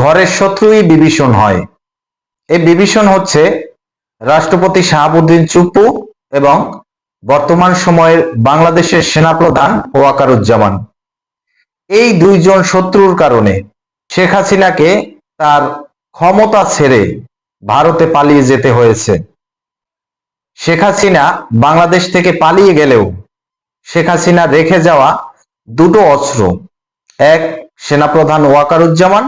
ঘরের শত্রুই বিভীষণ হয়। এই বিভীষণ হচ্ছে রাষ্ট্রপতি শাহাবুদ্দিন চুপ্পু এবং বর্তমান সময়ের বাংলাদেশের সেনাপ্রধান ওয়াকারুজ্জামান। এই দুইজন শত্রুর কারণে শেখ হাসিনাকে তার ক্ষমতা ছেড়ে ভারতে পালিয়ে যেতে হয়েছে। শেখ হাসিনা বাংলাদেশ থেকে পালিয়ে গেলেও শেখ হাসিনা রেখে যাওয়া দুটো অস্ত্র, এক সেনাপ্রধান ওয়াকারুজ্জামান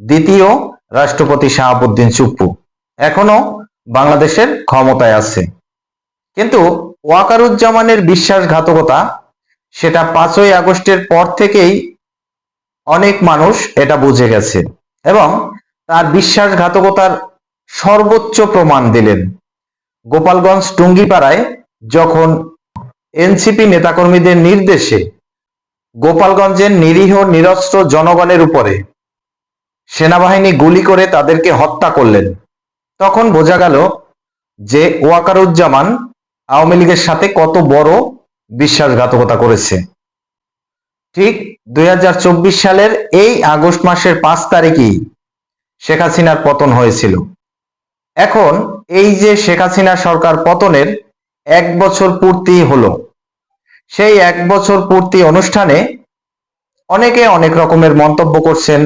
দ্বিতীয় রাষ্ট্রপতি শাহাবুদ্দিন চুপ্পু। এখনও বাংলাদেশের ক্ষমতায় আছে। কিন্তু ওয়াকারুজ্জামানের বিশ্বাসঘাতকতা, সেটা পাঁচই আগস্টের পর থেকেই অনেক মানুষ এটা বুঝে গেছে এবং তার বিশ্বাসঘাতকতার সর্বোচ্চ প্রমাণ দিলেন। গোপালগঞ্জ টুঙ্গিপাড়ায় যখন এনসিপি নেতাকর্মীদের নির্দেশে গোপালগঞ্জের নিরীহ নিরস্ত্র জনগণের উপরে সেনাবাহিনী গুলি করে তাদেরকে হত্যা করলেন। তখন বোঝা গেল যে ওয়াকারুজ্জামান আওয়ামী লীগের সাথে কত বড় বিশ্বাসঘাতকতা করেছে। ঠিক দুই হাজার চব্বিশ সালের এই আগস্ট মাসের পাঁচ তারিখই শেখ হাসিনার পতন হয়েছিল। এখন এই যে শেখ হাসিনা সরকার পতনের এক বছর পূর্তি হলো, সেই এক বছর পূর্তি অনুষ্ঠানে অনেকে অনেক রকমের মন্তব্য করছেন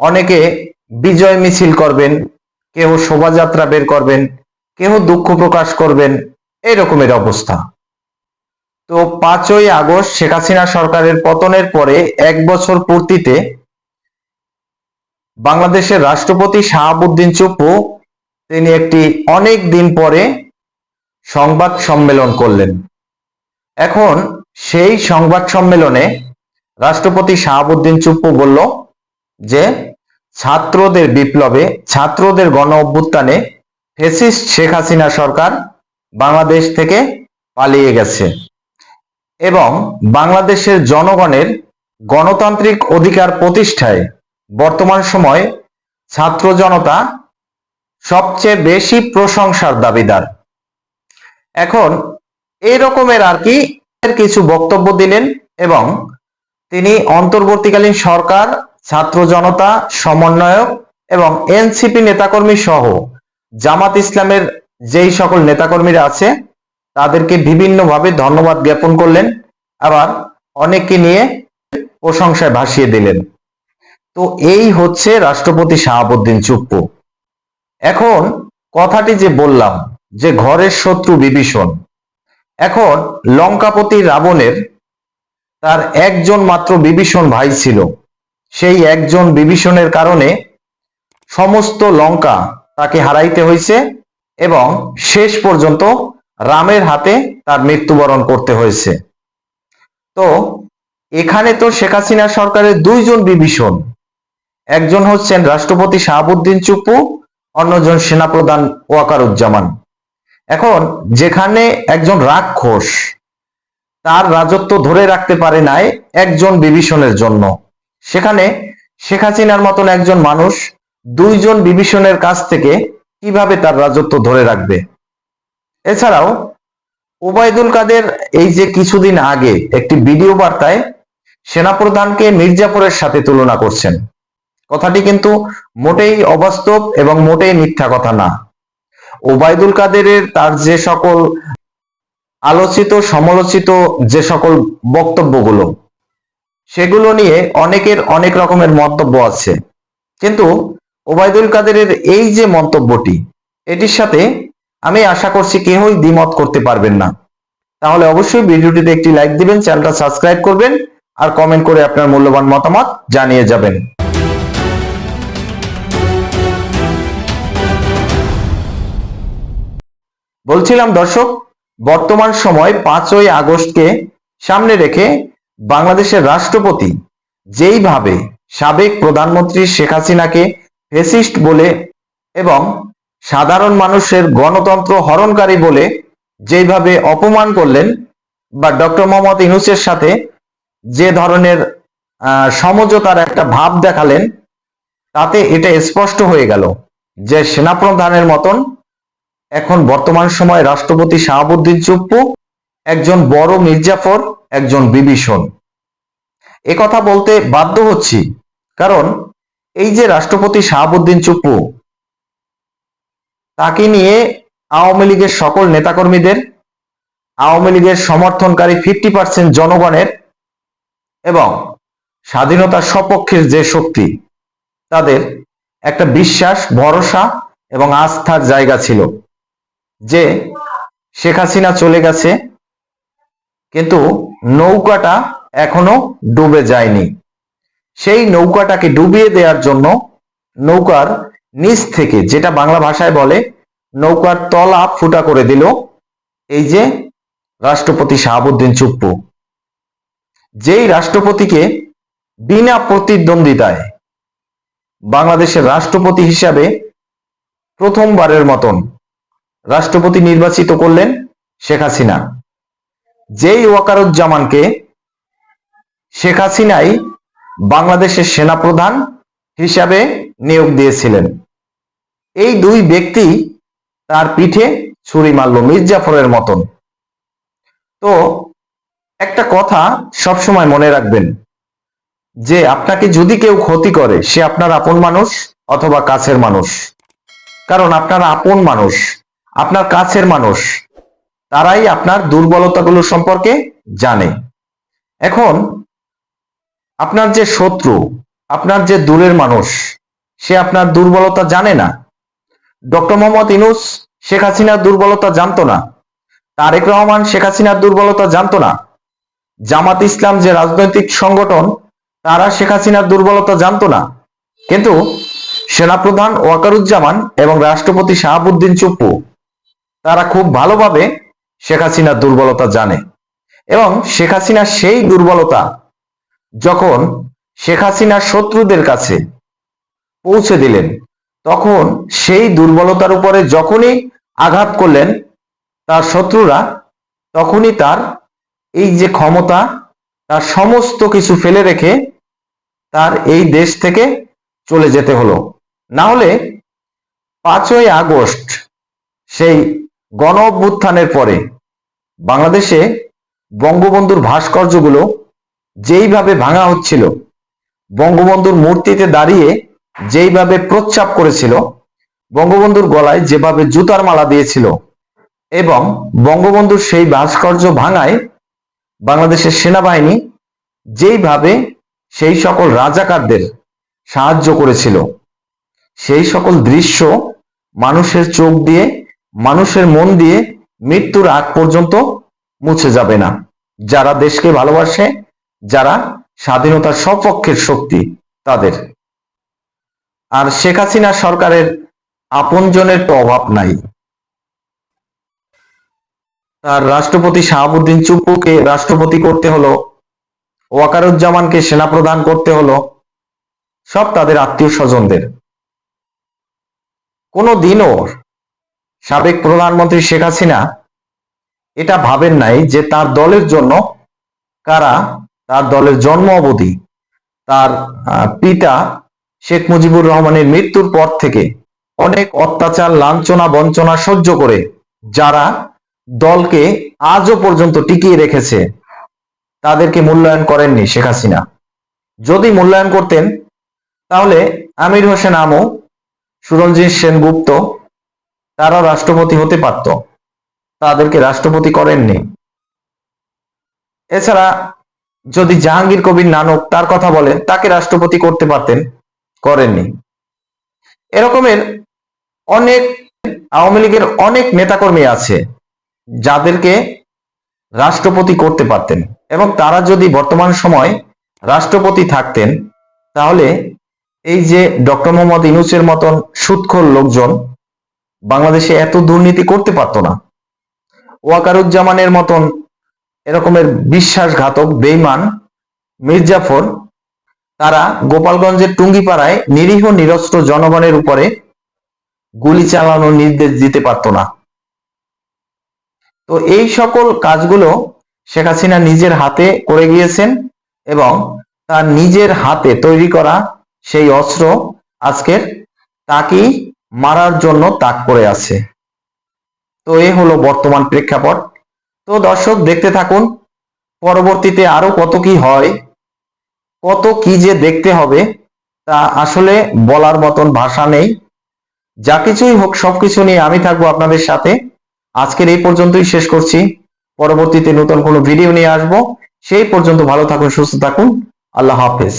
অনেকে বিজয় মিছিল করবেন কেউ শোভাযাত্রা বের করবেন কেউ দুঃখ প্রকাশ করবেন এই রকমের অবস্থা। তো পাঁচই আগস্ট শেখ হাসিনা সরকারের পতনের পরে এক বছর পূর্তিতে বাংলাদেশের রাষ্ট্রপতি শাহাবুদ্দিন চুপ্পু তিনি একটি অনেক দিন পরে সংবাদ সম্মেলন করলেন। এখন সেই সংবাদ সম্মেলনে রাষ্ট্রপতি শাহাবুদ্দিন চুপ্পু বলল যে ছাত্রদের বিপ্লবে, ছাত্রদের গণ অভ্যুত্থানে ফেসিস্ট শেখ হাসিনা সরকার বাংলাদেশ থেকে পালিয়ে গেছে এবং বাংলাদেশের জনগণের গণতান্ত্রিক অধিকার প্রতিষ্ঠায় বর্তমান সময় ছাত্র জনতা সবচেয়ে বেশি প্রশংসার দাবিদার। এখন এই রকমের আর কি কিছু বক্তব্য দিলেন এবং তিনি অন্তর্বর্তীকালীন সরকার ছাত্র জনতা, সমন্বয়ক এবং এনসিপি নেতাকর্মী সহ জামাত ইসলামের যেই সকল নেতাকর্মীরা আছে, তাদেরকে বিভিন্নভাবে ধন্যবাদ জ্ঞাপন করলেন। আবার অনেককে নিয়ে প্রশংসায় ভাসিয়ে দিলেন। তো এই হচ্ছে রাষ্ট্রপতি শাহাবুদ্দিন চুপ্পু। এখন কথাটি যে বললাম, যে ঘরের শত্রু বিভীষণ। এখন লঙ্কাপতি রাবণের তার একজন মাত্র বিভীষণ ভাই ছিল। সেই একজন বিভীষণের কারণে সমস্ত লঙ্কা তাকে হারাইতে হয়েছে এবং শেষ পর্যন্ত রামের হাতে তার মৃত্যুবরণ করতে হয়েছে। তো এখানে তো শেখ হাসিনা সরকারের দুইজন বিভীষণ, একজন হচ্ছেন রাষ্ট্রপতি শাহাবুদ্দিন চুপ্পু, অন্যজন সেনাপ্রধান ওয়াকারুজ্জামান। এখন যেখানে একজন রাক্ষস, তার রাজত্ব ধরে রাখতে পারে নাই একজন বিভীষণের জন্য। সেখানে শেখ হাসিনার মতন একজন মানুষ দুইজন বিভীষণের কাছ থেকে কীভাবে তার রাজত্ব ধরে রাখবে? এছাড়াও ওবায়দুল কাদের এই যে কিছুদিন আগে একটি ভিডিও বার্তায় সেনাপ্রধানকে মির্জাপুরের সাথে তুলনা করছেন। কথাটি কিন্তু মোটেই অবাস্তব এবং মোটেই মিথ্যা কথা না। ওবায়দুল কাদেরের তার যে সকল আলোচিত, সমালোচিত যে সকল বক্তব্যগুলো সেগুলো নিয়ে অনেকের অনেক রকমের মন্তব্য আছে। কিন্তু ওবায়দুল কাদেরের এই যে মন্তব্যটি, এটির সাথে আমি আশা করছি কেউই দ্বিমত করতে পারবেন না। তাহলে অবশ্যই ভিডিওটিতে একটি লাইক দিবেন, চ্যানেলটা সাবস্ক্রাইব করবেন, আর কমেন্ট করে আপনার মূল্যবান মতামত জানিয়ে যাবেন। বলছিলাম দর্শক, বর্তমান সময় পাঁচই আগস্টকে সামনে রেখে বাংলাদেশের রাষ্ট্রপতি যেইভাবে সাবেক প্রধানমন্ত্রী শেখ হাসিনাকে ফেসিস্ট বলে এবং সাধারণ মানুষের গণতন্ত্র হরণকারী বলে যেইভাবে অপমান করলেন বা ডক্টর মোহাম্মদ ইনুসের সাথে যে ধরনের সমঝোতার একটা ভাব দেখালেন, তাতে এটা স্পষ্ট হয়ে গেল যে সেনাপ্রধানের মতন এখন বর্তমান সময়ে রাষ্ট্রপতি শাহাবুদ্দিন চুপ্পু একজন বড় মির্জাফর, একজন বিভীষণ। এ কথা বলতে বাধ্য হচ্ছি, কারণ এই যে রাষ্ট্রপতি শাহাবুদ্দিন চুপ্পু, তাকে নিয়ে আওয়ামী লীগের সকল নেতাকর্মীদের, আওয়ামী লীগের সমর্থনকারী ফিফটি পার্সেন্ট জনগণের এবং স্বাধীনতার সপক্ষের যে শক্তি, তাদের একটা বিশ্বাস, ভরসা এবং আস্থার জায়গা ছিল যে শেখ হাসিনা চলে গেছে কিন্তু নৌকাটা এখনও ডুবে যায়নি। সেই নৌকাটাকে ডুবিয়ে দেওয়ার জন্য নৌকার নিচ থেকে, যেটা বাংলা ভাষায় বলে, নৌকার তলা ফুটা করে দিল এই যে রাষ্ট্রপতি শাহাবুদ্দিন চুপ্পু। যেই রাষ্ট্রপতিকে বিনা প্রতিদ্বন্দ্বিতায় বাংলাদেশের রাষ্ট্রপতি হিসাবে প্রথমবারের মতন রাষ্ট্রপতি নির্বাচিত করলেন শেখ হাসিনা। যেই ওয়াকারুজ্জামানকে শেখ হাসিনাই বাংলাদেশের সেনাপ্রধান হিসাবে নিয়োগ দিয়েছিলেন, এই দুই ব্যক্তি তার পিঠে ছুরি মারল মির্জাফরের মতন। তো একটা কথা সবসময় মনে রাখবেন, যে আপনাকে যদি কেউ ক্ষতি করে, সে আপনার আপন মানুষ অথবা কাছের মানুষ। কারণ আপনার আপন মানুষ, আপনার কাছের মানুষ। তারাই আপনার দুর্বলতাগুলো সম্পর্কে জানে। এখন, আপনার যে শত্রু, আপনার যে দূরের মানুষ, সে আপনার দুর্বলতা জানে না। ডক্টর মোহাম্মদ ইনুস শেখ হাসিনার দুর্বলতা জানতো না। তারেক রহমান শেখ হাসিনার দুর্বলতা জানতো না। জামাত ইসলাম যে রাজনৈতিক সংগঠন, তারা শেখ হাসিনার দুর্বলতা জানতো না। কিন্তু সেনাপ্রধান ওয়াকারুজ্জামান এবং রাষ্ট্রপতি শাহাবুদ্দিন চুপ্পু, তারা খুব ভালোভাবে শেখ হাসিনার দুর্বলতা জানে। এবং শেখ হাসিনার সেই দুর্বলতা যখন শেখ হাসিনার শত্রুদের কাছে পৌঁছে দিলেন, তখন সেই দুর্বলতার উপরে যখনই আঘাত করলেন, তার শত্রুরা, তখনই তার এই যে ক্ষমতা, তার সমস্ত কিছু ফেলে রেখে তার এই দেশ থেকে চলে যেতে হলো। না হলে পাঁচই আগস্ট সেই গণ অভ্যুত্থানের পরে বাংলাদেশে বঙ্গবন্ধুর ভাস্কর্যগুলো যেইভাবে ভাঙা হচ্ছিল, বঙ্গবন্ধুর মূর্তিতে দাঁড়িয়ে যেইভাবে প্রচ্চাপ করেছিল, বঙ্গবন্ধুর গলায় যেভাবে জুতার মালা দিয়েছিল এবং বঙ্গবন্ধুর সেই ভাস্কর্য ভাঙায় বাংলাদেশের সেনাবাহিনী যেইভাবে সেই সকল রাজাকারদের সাহায্য করেছিল, সেই সকল দৃশ্য মানুষের চোখ দিয়ে মানুষের মন দিয়ে মৃত্যুর আগ পর্যন্ত মুছে যাবে না। যারা দেশকে ভালোবাসে, যারা স্বাধীনতার সপক্ষের শক্তি, তাদের। আর শেখ হাসিনা সরকারের আপনজনের তো অভাব নাই। তার রাষ্ট্রপতি শাহাবুদ্দিন চুপ্পুকে রাষ্ট্রপতি করতে হলো, ওয়াকারুজ্জামানকে সেনা সেনাপ্রধান করতে হলো, সব তাদের আত্মীয় স্বজনদের কোনো দিনও সাবেক প্রধানমন্ত্রী শেখ হাসিনা এটা ভাবেন নাই যে তার দলের জন্য কারা, তার দলের জন্ম অবধি তার পিতা শেখ মুজিবুর রহমানের মৃত্যুর পর থেকে অনেক অত্যাচার, লাঞ্ছনা, বঞ্চনা সহ্য করে যারা দলকে আজও পর্যন্ত টিকিয়ে রেখেছে, তাদেরকে মূল্যায়ন করেননি শেখ হাসিনা। যদি মূল্যায়ন করতেন, তাহলে আমির হোসেন আমু, সুরঞ্জিত সেনগুপ্ত তারা রাষ্ট্রপতি হতে পারত। তাদেরকে রাষ্ট্রপতি করেননি। এছাড়া যদি জাহাঙ্গীর কবির নানক তার কথা বলে, তাকে রাষ্ট্রপতি করতে পারতেন, করেননি। এরকমের অনেক আওয়ামী লীগের অনেক নেতাকর্মী আছে, যাদেরকে রাষ্ট্রপতি করতে পারতেন এবং তারা যদি বর্তমান সময় রাষ্ট্রপতি থাকতেন, তাহলে এই যে ডক্টর মোহাম্মদ ইনুসের মতন সুৎখর লোকজন বাংলাদেশে এত দুর্নীতি করতে পারতো না। ওয়াকারুজ্জামানের মতন এরকমের বিশ্বাসঘাতক বেইমান মির্জাফর, তারা গোপালগঞ্জের টুঙ্গিপাড়ায় নিরীহ নিরস্ত্র জনগণের উপরে গুলি চালানোর নির্দেশ দিতে পারতো না। তো এই সকল কাজগুলো শেখ হাসিনা নিজের হাতে করে গিয়েছেন এবং তার নিজের হাতে তৈরি করা সেই অস্ত্র আজকের তাকেই মারার জন্য তাক করে আছে। তো এ হলো বর্তমান প্রেক্ষাপট। তো দর্শক, দেখতে থাকুন, পরবর্তীতে আরও কত কি হয়, কত কি যে দেখতে হবে, তা আসলে বলার মতন ভাষা নেই। যা কিছুই হোক, সবকিছু নিয়ে আমি থাকব আপনাদের সাথে। আজকের এই পর্যন্তই শেষ করছি। পরবর্তীতে নতুন কোনো ভিডিও নিয়ে আসব। সেই পর্যন্ত ভালো থাকুন, সুস্থ থাকুন। আল্লাহ হাফেজ।